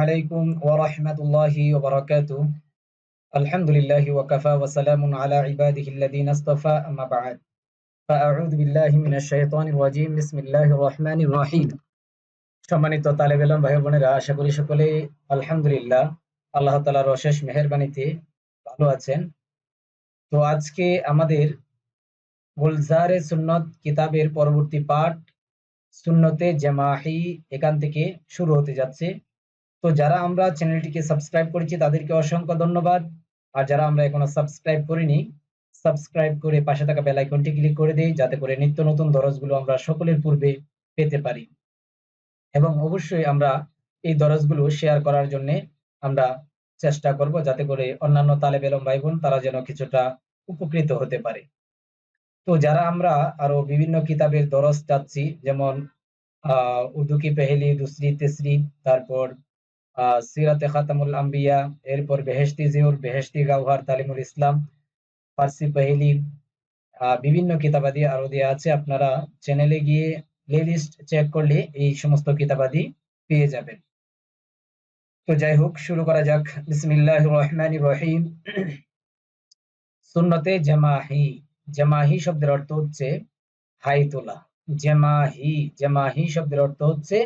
আলাইকুম আলা আম্মা বা'দ। ফাআউযু বিল্লাহি মিনাশ শাইতানির রাজীম। বিসমিল্লাহির রহমানির রহিম। সম্মানিত ইলম ভাই বোনেরা আশা করি সকলেই আলহামদুলিল্লাহ, আল্লাহ তাআলার অশেষ মেহেরবানীতে ভালো আছেন। তো আজকে আমাদের গুলজারে সুন্নত কিতাবের পরবর্তী পাঠ সুন্নতে জামাহি এখান থেকে শুরু হতে যাচ্ছে। তো যারা আমরা চ্যানেলটিকে সাবস্ক্রাইব করেছি, তাদেরকে অসংখ্য ধন্যবাদ। আর যারা আমরা এখনও সাবস্ক্রাইব করিনি সাবস্ক্রাইব করে পাশে থাকা বেল আইকনটি ক্লিক করে দেই, যাতে করে নিত্য নতুন দরজগুলো আমরা সকলের পূর্বে পেতে পারি। এবং অবশ্যই আমরা এই দরজগুলো শেয়ার করার জন্য আমরা চেষ্টা করব, যাতে করে অন্যান্য তালেব এলম ভাই বোন তারা যেন কিছুটা উপকৃত হতে পারে। তো যারা আমরা আরও বিভিন্ন কিতাবের দরজ চাচ্ছি, যেমন, আহ, উর্দু কি পেহেলি, দুসরি, তেসরি, তারপর সিরাতে খাতামুল আম্বিয়া, এরপর বেহেশতি জিউর বেহেশতি গাউহার তালিমুল ইসলাম, ফার্সি পেহেলি বিভিন্ন কিতাবাদি আরও দেওয়া আছে। আপনারা চ্যানেলে গিয়ে প্লে লিস্ট চেক করলে এই সমস্ত কিতাবাদি পেয়ে যাবেন। তো যাই হোক, শুরু করা যাক। বিসমিল্লাহ রহমান রহিম। সুন্নতে জামাহি। জামাহি শব্দের অর্থ হচ্ছে হাই তোলা জামাহি জামাহি শব্দের অর্থ হচ্ছে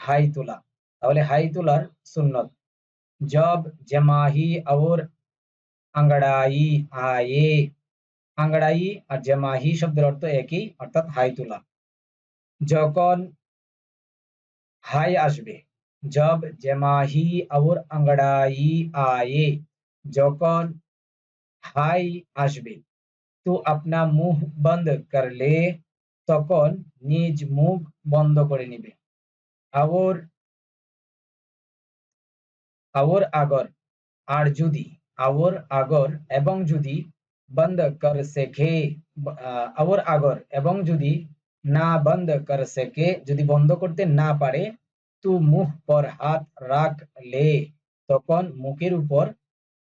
হাই তোলা তাহলে হাই তোলার সুন্নত। জব জমাহি আউর আঙ্গড়াই আয়ে। আঙ্গড়াই আর জমাহি শব্দের অর্থ একই, অর্থাৎ হাই তোলা যখন হাই আসবে, জব জমাহি আউর আঙ্গড়াই আয়ে। যখন হাই আসবে, তো আপনা মুখ বন্ধ করলে, তখন নিজ মুখ বন্ধ করে নিবে। আউর আওর আগর। আর যদি আওর আগর এবং যদি বন্ধ কর শেখে আওর আগর এবং যদি না বন্ধ কর শেখে যদি বন্ধ করতে না পারে, তো মুখ পর হাত রাখ লে, তখন মুখের উপর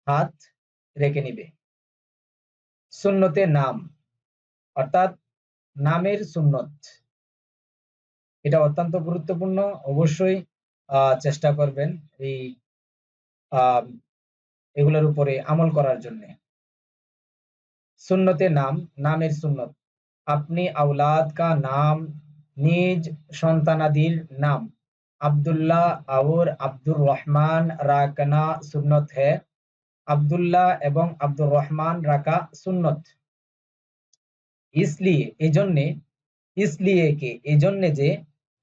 হাত রেখে নিবে। সুন্নতে নাম, অর্থাৎ নামের সুন্নত। এটা অত্যন্ত গুরুত্বপূর্ণ, অবশ্যই চেষ্টা করবেন এই এগুলোর উপরে আমল করার জন্য সুন্নতে নাম নামের সুন্নত আপনি আউলাদ কা নাম নিজ সন্তানাদির নাম আবদুল্লাহ और আব্দুর রহমান রাকনা সুন্নত है আবদুল্লাহ এবং আব্দুর রহমান রাকা সুন্নত इसलिए এজন্যে इसलिए के এজন্যে যে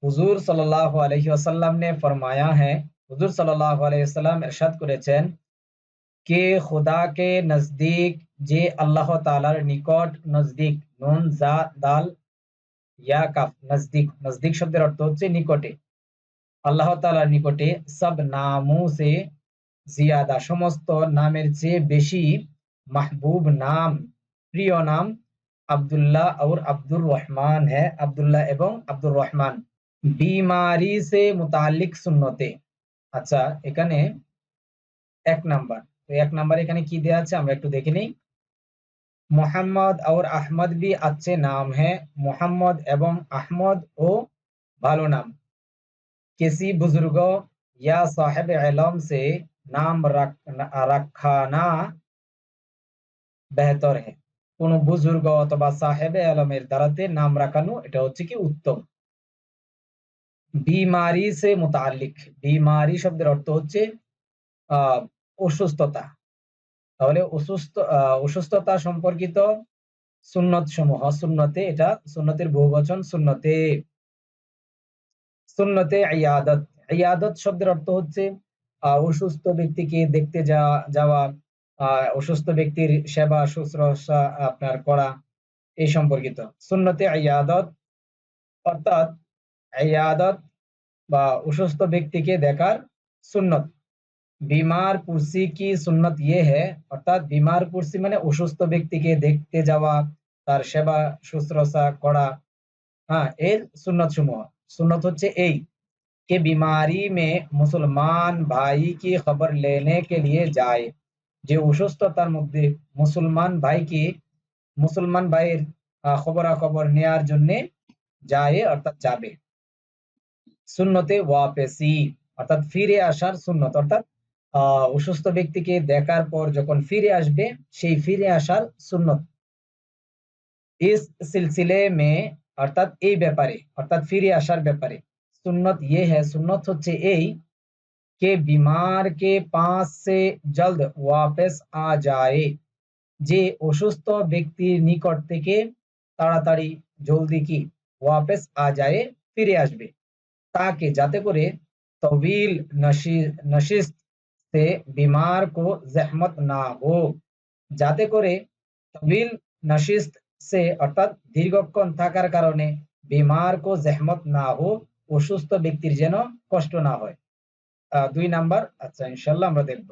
হুজুর সাল্লাল্লাহু আলাইহি ওয়াসাল্লাম ने फरमाया है হুজুর সাল্লাল্লাহু আলাইহি ওয়াসাল্লাম ইরশাদ করেছেন কে খোদা কে নজদীক, যে আল্লাহ তাআলার নিকট নজদীক, নুন, জা, দাল, ইয়া, কাফ, নজদীক নজদীক শব্দের অর্থ হচ্ছে নিকটে। আল্লাহ তালার নিকটে সব নামু সে জিয়াদা, সমস্ত নামের চেয়ে বেশি মাহবুব নাম, প্রিয় নাম আবদুল্লাহ और আব্দুর রহমান। হ্যাঁ আবদুল্লাহ এবং আব্দুর রহমান। বিমারি সে মুতালিক সুন্নতে। আচ্ছা এখানে এক নাম্বার তো এক নাম্বার এখানে কি দেওয়া আছে আমরা একটু দেখে নিই মোহাম্মদ और আহমদ भी अच्छे नाम है মোহাম্মদ এবং আহমদ ও ভালো নাম किसी बुजुर्गों या साहिब इलम से नाम रख रखाना বেহতর হে কোন বুজুর্গ অথবা সাহেবে আলমের দ্বারাতে নাম রাখানো এটা হচ্ছে কি উত্তম বিমারি সে মোতালিক বিমারি শব্দের অর্থ হচ্ছে অসুস্থতা। তাহলে অসুস্থ অসুস্থতা সম্পর্কিত সুন্নত সমূহ, সুন্নতে এটা, সুন্নতের বহুবচন, সুন্নতে সুন্নতে ইয়াদত ইয়াদত শব্দের অর্থ হচ্ছে অসুস্থ ব্যক্তিকে দেখতে যাওয়া অসুস্থ ব্যক্তির সেবা শুশ্রূষা আপনার করা এই সম্পর্কিত। সুন্নতে ইয়াদত অর্থাৎ ইয়াদত বা অসুস্থ ব্যক্তিকে দেখার সুন্নত বিমার পুরসি কি সুন্নত ইয়ে হে অর্থাৎ বিমার পুরসি মানে অসুস্থ ব্যক্তিকে দেখতে যাওয়া তার সেবা শুশ্রূষা করা হ্যাঁ এর সুন্নত সমূহ सुन्नत হচ্ছে এই कि बीमारी में মুসলমান ভাই কি খবর लेने के लिए যায় যে অসুস্থতার মধ্যে মুসলমান ভাইকে মুসলমান ভাইয়ের খবরাখবর নেয়ার জন্য যায় অর্থাৎ যাবে সুন্নতে ওয়াপেসি, অর্থাৎ ফিরে আসার সুন্নত, অর্থাৎ অসুস্থ ব্যক্তিকে দেখার পর যখন ফিরে আসবে, সেই ফিরে আসার সুন্নত। ইস সিলসিলে মে, অর্থাৎ এই ব্যাপারে, অর্থাৎ ফিরে আসার ব্যাপারে। সুন্নত ইয়ে হ্যাঁ সুন্নত হচ্ছে এই কে বিমার কে পাশ সে জলদ ওয়াপস আ যায়। যে অসুস্থ ব্যক্তির নিকট থেকে তাড়াতাড়ি জলদি কি ওয়াপস আ যায়, ফিরে আসবে। তাকে যাতে করে তবিল নশিস্ত সে বিমার কো জহমত না হো যাতে করে তবিল নশিস্ত সে অর্থাৎ দীর্ঘক্ষণ থাকার কারণে বিমার কো জহমত না হো অসুস্থ ব্যক্তির যেন কষ্ট না হয় দুই নাম্বার আচ্ছা ইনশাল্লাহ আমরা দেখব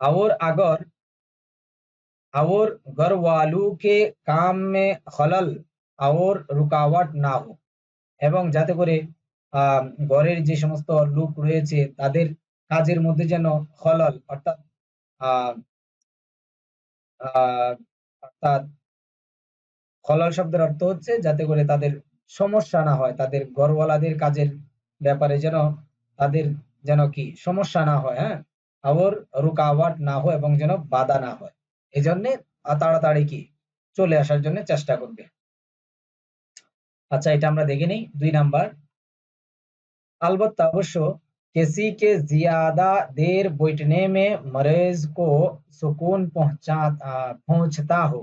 और अगर और घर वालों के काम में खलल और रुकावट ना हो এবং যাতে করে, আহ, ঘরের যে সমস্ত লোক রয়েছে, তাদের কাজের মধ্যে যেন খলল, অর্থাৎ অর্থাৎ খলল শব্দের অর্থ হচ্ছে যাতে করে তাদের সমস্যা না হয়, তাদের ঘরওয়ালাদের কাজের ব্যাপারে যেন তাদের যেন কি সমস্যা না হয় হ্যাঁ? আবার রুকাওয়াট না হয় এবং যেন বাধা না হয়। এই জন্যে তাড়াতাড়ি কি চলে আসার জন্য চেষ্টা করবে। আচ্ছা এটা আমরা দেখে নিই দুই নাম্বার अलबत्ता अवश्य किसी के ज्यादा देर बैठने में मरीज को सुकून पहुंचा पहुंचता हो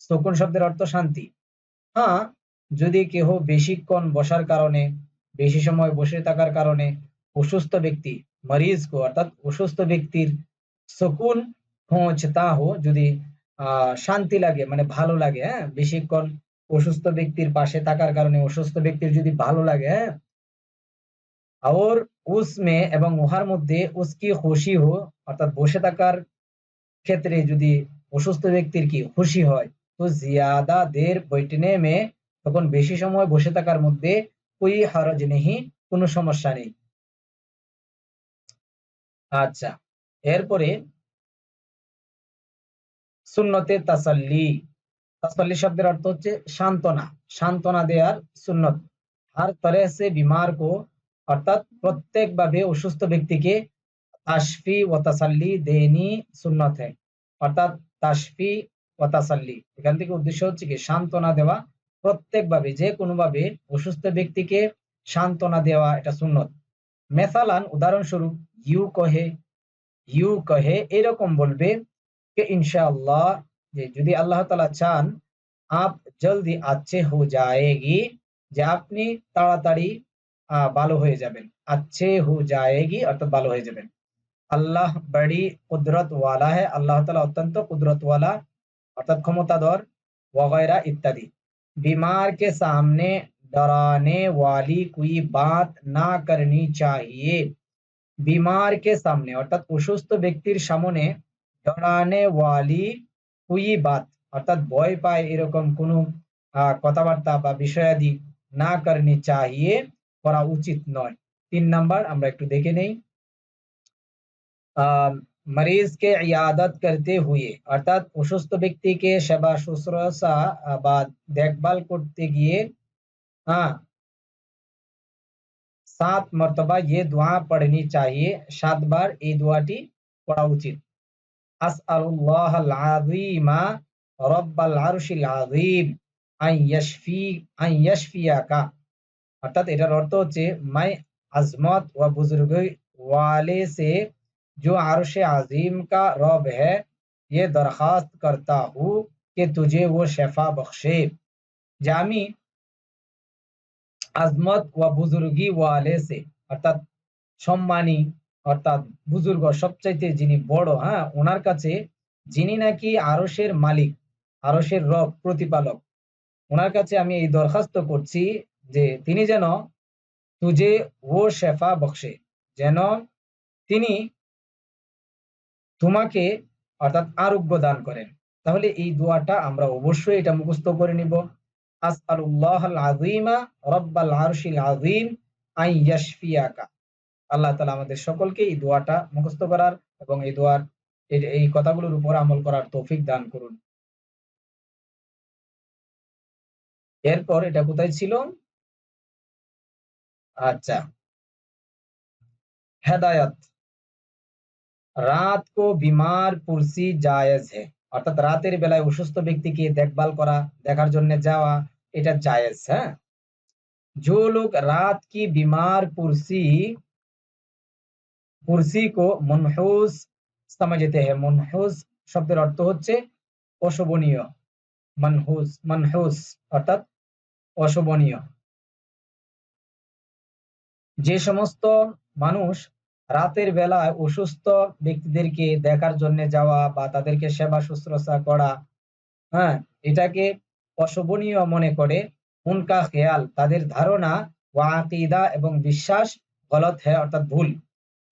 সুকুন শব্দের অর্থ শান্তি হ্যাঁ যদি কেহ বেশিক্ষণ বসার কারণে বেশি সময় বসে থাকার কারণে অসুস্থ ব্যক্তি মরিজ কো অর্থাৎ অসুস্থ ব্যক্তির সুকুন পৌঁছতা হো যদি আহ শান্তি লাগে মানে ভালো লাগে হ্যাঁ বেশিক্ষণ অসুস্থ ব্যক্তির পাশে থাকার কারণে অসুস্থ ব্যক্তির যদি ভালো লাগে হ্যাঁ? আর উসমে এবং উহার মধ্যে উসকি খুশি হো, অর্থাৎ বসে থাকার ক্ষেত্রে যদি অসুস্থ ব্যক্তির কি খুশি হয়, তো জিয়াদা দের বৈঠনে মে তখন বেশি সময় বসে থাকার মধ্যে কোই হরজ নেই কোনো সমস্যা নেই। আচ্ছা এরপরে সুন্নতে তাসাল্লি। তাসাল্লি শব্দের অর্থ হচ্ছে সান্ত্বনা। সান্ত্বনা দেওয়ার সুন্নত। হার তরে সে বিমার কো অর্থাৎ প্রত্যেকভাবে অসুস্থ ব্যক্তিকে তাসফি ও তাসাল্লি দেনি সুন্নত। হয় অর্থাৎ তাসফি ও তাসাল্লি। এখান থেকে উদ্দেশ্য হচ্ছে কি? সান্ত্বনা দেওয়া। প্রত্যেকভাবে, যে কোনোভাবে অসুস্থ ব্যক্তিকে সান্ত্বনা দেওয়া এটা সুন্নত। মেসালান উদাহরণস্বরূপ, ইউ কহে ইউ কহে, এরকম বলবে ইনশাআল্লাহ যে যদি আল্লাহ তালা চান আপ জলদি আচ্ছে হো যায়গি যে আপনি তাড়াতাড়ি ভালো হয়ে যাবেন আচ্ছে হো যায়গি অর্থাৎ ভালো হয়ে যাবেন আল্লাহ বড়ি কুদরত ওয়ালা है আল্লাহ তালা অত্যন্ত কুদরত ওয়ালা অর্থাৎ ক্ষমতাধর वगैरह इत्यादि बीमार के सामने डराने वाली कोई बात ना करनी चाहिए বিমারকে সামনে অর্থাৎ অসুস্থ ব্যক্তির সামনে ডরানে ওয়ালি কুই বাত অর্থাৎ ভয় পায় এরকম কোনো কথাবার্তা বা বিষয়াদি না করনি চাহিয়ে করা উচিত নয় তিন নাম্বার আমরা একটু দেখে নেই মরিজকে ইয়াদত করতে হুয়ে অর্থাৎ অসুস্থ ব্যক্তিকে সেবা শুশ্রূষা বা দেখভাল করতে গিয়ে হ্যাঁ सात मरतबा ये दुआ पढ़नी चाहिए सात बार ये दुआटी पढ़ा उचित আসআলুল্লাহ রব্বাল আরশিল আযীম আন ইয়াশফি আন ইয়াশফিয়াকা অর্থাৎ এটার অর্থ হচ্ছে মাই আজমত व बुजुर्गी वाले से जो अर्श अजीम का रब है ये दरखास्त करता हूँ कि तुझे वो शेफा बख्शे যে আমি আজমত ওয়া বুজুর্গি ওয়ালে সে অর্থাৎ সম্মানী অর্থাৎ বুজুর্গ, সবচাইতে যিনি বড় হ্যাঁ ওনার কাছে যিনি নাকি আরসের মালিক আরসের রব, প্রতিপালক, ওনার কাছে আমি এই দরখাস্ত করছি যে তিনি যেন তুজে ও শেফা বক্সে যেন তিনি তোমাকে অর্থাৎ আরোগ্য দান করেন। তাহলে এই দোয়াটা আমরা অবশ্যই এটা মুখস্থ করে নিব। আসআলুল্লাহ আল আযীমা রব্বাল আরশিল আযীম আই ইয়াশফিয়াকা। আল্লাহ তালা আমাদের সকলকে এই দোয়াটা মুখস্থ করার এবং এই দোয়ার এই কথাগুলোর উপর আমল করার তৌফিক দান করুন এরপর এটা কোথায় ছিল আচ্ছা হেদায়ত রাত কো বিমার পুরসি জায়েজ হে অর্থাৎ রাতের বেলায় অসুস্থ ব্যক্তিকে দেখভাল করা দেখার জন্য যাওয়া এটা জায়েজ হ্যাঁ जो लोग रात की बीमार पुरसी পুরসি কো মুনহুস समझते हैं মুনহুস শব্দের অর্থ হচ্ছে অশোভনীয় মানহুস মানহুস অর্থাৎ অশোভনীয় যে সমস্ত মানুষ রাতের বেলায় অসুস্থ ব্যক্তিদেরকে দেখার জন্য যাওয়া বা তাদেরকে সেবা শুশ্রূষা করা হ্যাঁ এটাকে অশোভনীয় মনে করে উনকা খেয়াল তাদের ধারণা ওয়া আকিদা এবং বিশ্বাস গলত হ্যাঁ অর্থাৎ ভুল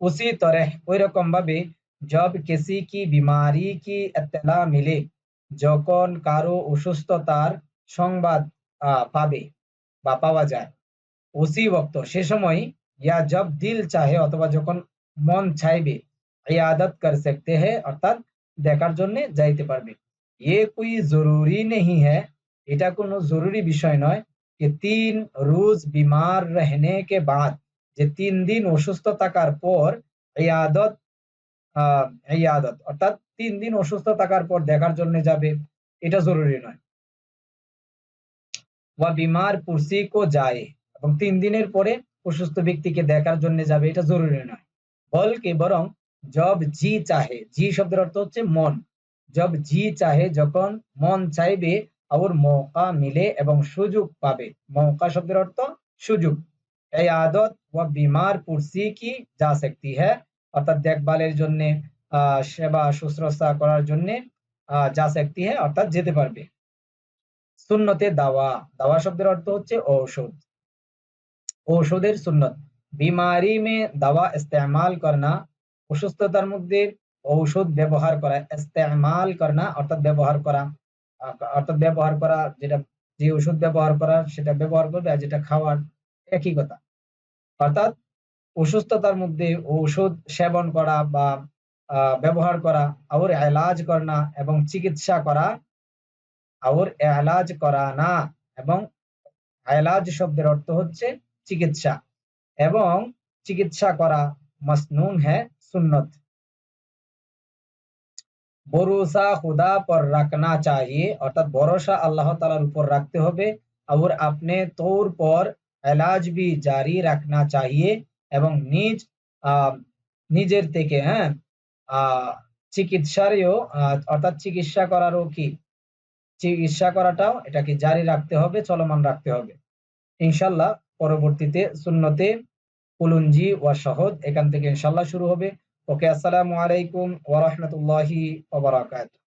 উসি তরেহ ওই রকম ভাবে জব কিসি কি বিমারি কি এতলা মিলে যখন কারো অসুস্থতার সংবাদ আহ, পাবে বা পাওয়া যায় উসি ওক্ত সে সময় ইয়া জব দিল চাহে অথবা যখন মন চাইবে ইয়াদত কর सकते हैं অর্থাৎ দেখার জন্য যাইতে পারবে ये कोई जरूरी नहीं है এটা কোনো জরুরি বিষয় নয় যে তিন রোজ বিমার রহনে কে বাদ যে তিন দিন অসুস্থ থাকার পর ইয়াদত আহ ইয়াদত অর্থাৎ তিন দিন অসুস্থ থাকার পর দেখার জন্য যাবে, এটা জরুরি নয়। ওয়া বিমার পুরসি কো যায় এবং তিন দিনের পরে অসুস্থ ব্যক্তিকে দেখার জন্য যাবে, এটা জরুরি নয়। বলকে বরং জব জি চাহে, জি শব্দের অর্থ হচ্ছে মন। জব জি চাহে যখন মন চাইবে और মৌকা মিলে এবং সুযোগ পাবে। মৌকা শব্দের অর্থ সুযোগ। এই আদত ওয়া বিমার পুরসি কি? যা শক্তি হ্যাঁ। অর্থাৎ দেখভালের জন্য সেবা, শুশ্রূষা করার জন্য যা শক্তি হ্যাঁ অর্থাৎ যেতে পারবে। সুন্নতে দাওয়া। দাওয়া শব্দের অর্থ হচ্ছে ঔষধ। ঔষধের সুন্নত। বিমারি মে দাওয়া ইস্তেমাল করনা। অসুস্থতার মধ্যে ঔষধ ব্যবহার করা, ইস্তেমাল করনা, অর্থাৎ ব্যবহার করা অর্থাৎ ব্যবহার করা, যেটা যে ওষুধ ব্যবহার করা সেটা ব্যবহার করবে আর যেটা খাওয়ার, একই কথা। অর্থাৎ অসুস্থতার মধ্যে ঔষধ সেবন করা বা ব্যবহার করা আবার এলাজ করা এবং চিকিৎসা করা আবার এলাজ করা না এবং এলাজ শব্দের অর্থ হচ্ছে চিকিৎসা এবং চিকিৎসা করা মসনুন হ্যাঁ সুন্নত। ভরসা খুদা পর রাখনা চাই অর্থাৎ ভরসা আল্লাহ তালার উপর রাখতে হবে আবার আপনি তোর পর এলাজ বি জারি রাখনা চাহিয়ে এবং নিজ নিজের থেকে হ্যাঁ চিকিৎসারও অর্থাৎ চিকিৎসা করারও কি? চিকিৎসা করাটাও এটাকে জারি রাখতে হবে, চলমান রাখতে হবে। ইনশাল্লাহ পরবর্তীতে সুন্নতে কুলুঞ্জি ওয়া সহজ এখান থেকে ইনশাল্লাহ শুরু হবে। ওকে, আসসালামু আলাইকুম ওয়া বারাকাতুহু।